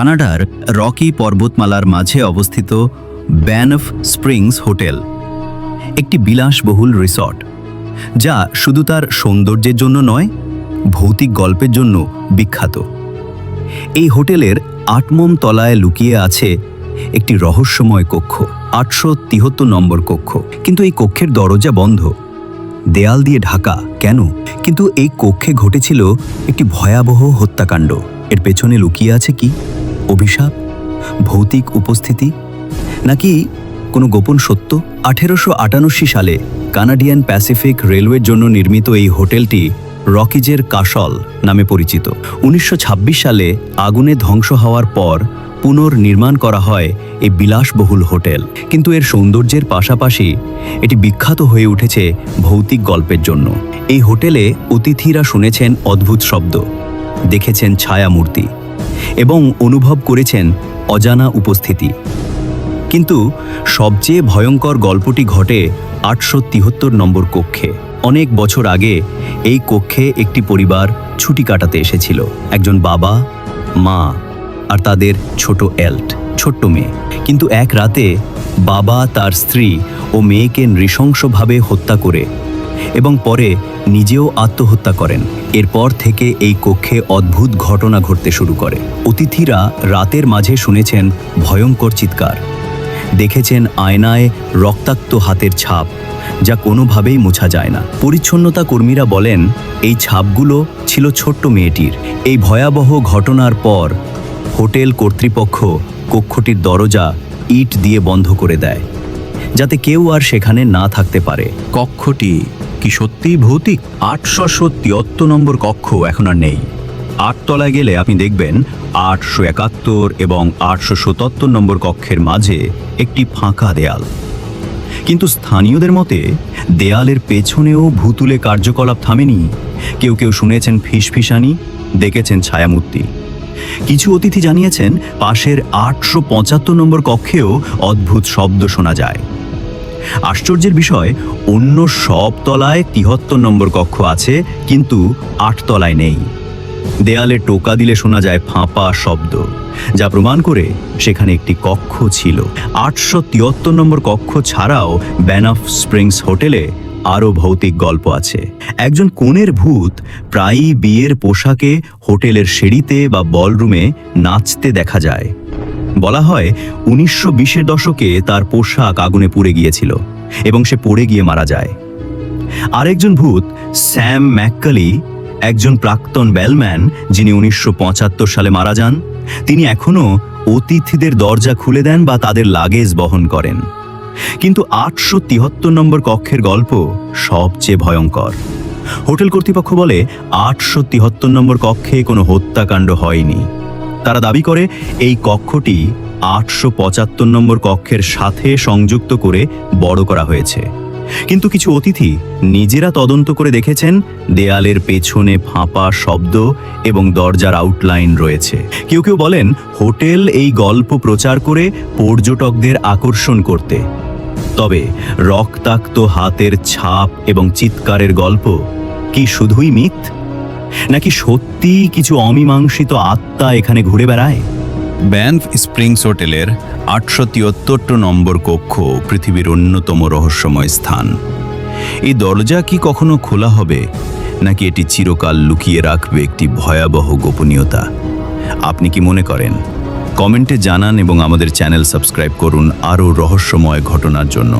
কানাডার রকি পর্বতমালার মাঝে অবস্থিত ব্যানফ স্প্রিংস হোটেল, একটি বিলাসবহুল রিসর্ট, যা শুধু তার সৌন্দর্যের জন্য নয়, ভৌতিক গল্পের জন্য বিখ্যাত। এই হোটেলের আটমম তলায় লুকিয়ে আছে একটি রহস্যময় কক্ষ, আটশো তিহত্তর নম্বর কক্ষ। কিন্তু এই কক্ষের দরজা বন্ধ, দেয়াল দিয়ে ঢাকা, কেন? কিন্তু এই কক্ষে ঘটেছিল একটি ভয়াবহ হত্যাকাণ্ড। এর পেছনে লুকিয়ে আছে কি? অভিশাপ, ভৌতিক উপস্থিতি, নাকি কোনো গোপন সত্য? আঠেরোশো আটানব্বই সালে কানাডিয়ান প্যাসিফিক রেলওয়ের জন্য নির্মিত এই হোটেলটি রকিজের কাসল নামে পরিচিত। উনিশশো ছাব্বিশ সালে আগুনে ধ্বংস হওয়ার পর পুনর্নির্মাণ করা হয় এই বিলাসবহুল হোটেল। কিন্তু এর সৌন্দর্যের পাশাপাশি এটি বিখ্যাত হয়ে উঠেছে ভৌতিক গল্পের জন্য। এই হোটেলে অতিথিরা শুনেছেন অদ্ভুত শব্দ, দেখেছেন ছায়ামূর্তি। এবং অনুভব করেছেন অজানা উপস্থিতি। কিন্তু সবচেয়ে ভয়ঙ্কর গল্পটি ঘটে আটশো নম্বর কক্ষে। অনেক বছর আগে এই কক্ষে একটি পরিবার ছুটি কাটাতে এসেছিল। একজন বাবা, মা আর তাদের ছোট এল্ট ছোট্ট মেয়ে। কিন্তু এক রাতে বাবা, তার স্ত্রী ও মেয়েকে নৃশংসভাবে হত্যা করে এবং পরে নিজেও আত্মহত্যা করেন। এরপর থেকে এই কক্ষে অদ্ভুত ঘটনা ঘটতে শুরু করে। অতিথিরা রাতের মাঝে শুনেছেন ভয়ঙ্কর চিৎকার। দেখেছেন আয়নায় রক্তাক্ত হাতের ছাপ, যা কোনোভাবেই মোছা যায় না। পরিচ্ছন্নতা কর্মীরা বলেন, এই ছাপগুলো ছিল ছোট্ট মেয়েটির। এই ভয়াবহ ঘটনার পর হোটেল কর্তৃপক্ষ কক্ষটির দরজা ইট দিয়ে বন্ধ করে দেয়, যাতে কেউ আর সেখানে না থাকতে পারে। কক্ষটি কি সত্যিই ভৌতিক? আটশো তিয়াত্তর নম্বর কক্ষ এখন আর নেই। আটতলায় গেলে আপনি দেখবেন আটশো একাত্তর এবং আটশো সতাত্তর নম্বর কক্ষের মাঝে একটি ফাঁকা দেয়াল। কিন্তু স্থানীয়দের মতে, দেয়ালের পেছনেও ভূতুলে কার্যকলাপ থামেনি। কেউ কেউ শুনেছেন ফিসফিসানি, দেখেছেন ছায়ামূর্তি। কিছু অতিথি জানিয়েছেন, পাশের আটশো পঁচাত্তর নম্বর কক্ষেও অদ্ভুত শব্দ শোনা যায়। আশ্চর্যের বিষয়, অন্য সব তলায় তিহত্তর নম্বর কক্ষ আছে, কিন্তু আট তলায় নেই। দেয়ালে টোকা দিলে শোনা যায় ফাঁপা শব্দ, যা প্রমাণ করে সেখানে একটি কক্ষ ছিল। আটশো তিয়াত্তর নম্বর কক্ষ ছাড়াও ব্যানফ স্প্রিংস হোটেলে আরও ভৌতিক গল্প আছে। একজন কোণের ভূত প্রায়ই বিয়ের পোশাকে হোটেলের সিঁড়িতে বা বলরুমে নাচতে দেখা যায়। বলা হয়, উনিশশো বিশের দশকে তার পোশাক আগুনে পুড়ে গিয়েছিল এবং সে পড়ে গিয়ে মারা যায়। আরেকজন ভূত, স্যাম ম্যাককালি, একজন প্রাক্তন বেলম্যান যিনি উনিশশো পঁচাত্তর সালে মারা যান, তিনি এখনও অতিথিদের দরজা খুলে দেন বা তাদের লাগেজ বহন করেন। কিন্তু আটশো তিহত্তর নম্বর কক্ষের গল্প সবচেয়ে ভয়ঙ্কর। হোটেল কর্তৃপক্ষ বলে, আটশো তিহত্তর নম্বর কক্ষে কোনো হত্যাকাণ্ড হয়নি। তারা দাবি করে, এই কক্ষটি আটশো পঁচাত্তর নম্বর কক্ষের সাথে সংযুক্ত করে বড় করা হয়েছে। কিন্তু কিছু অতিথি নিজেরা তদন্ত করে দেখেছেন, দেয়ালের পেছনে ফাঁপা শব্দ এবং দরজার আউটলাইন রয়েছে। কেউ কেউ বলেন, হোটেল এই গল্প প্রচার করে পর্যটকদের আকর্ষণ করতে। তবে রক্তাক্ত হাতের ছাপ এবং চিৎকারের গল্প কি শুধুই মিথ? নাকি সত্যি কিছু অমীমাংসিত আত্মা এখানে ঘুরে বেড়ায়? ব্যানফ স্প্রিংস হোটেলের আটশো তিয়াত্তর নম্বর কক্ষ পৃথিবীর অন্যতম রহস্যময় স্থান। এই দরজা কি কখনো খোলা হবে, নাকি এটি চিরকাল লুকিয়ে রাখবে একটি ভয়াবহ গোপনীয়তা? আপনি কি মনে করেন? কমেন্টে জানান এবং আমাদের চ্যানেল সাবস্ক্রাইব করুন আরও রহস্যময় ঘটনার জন্য।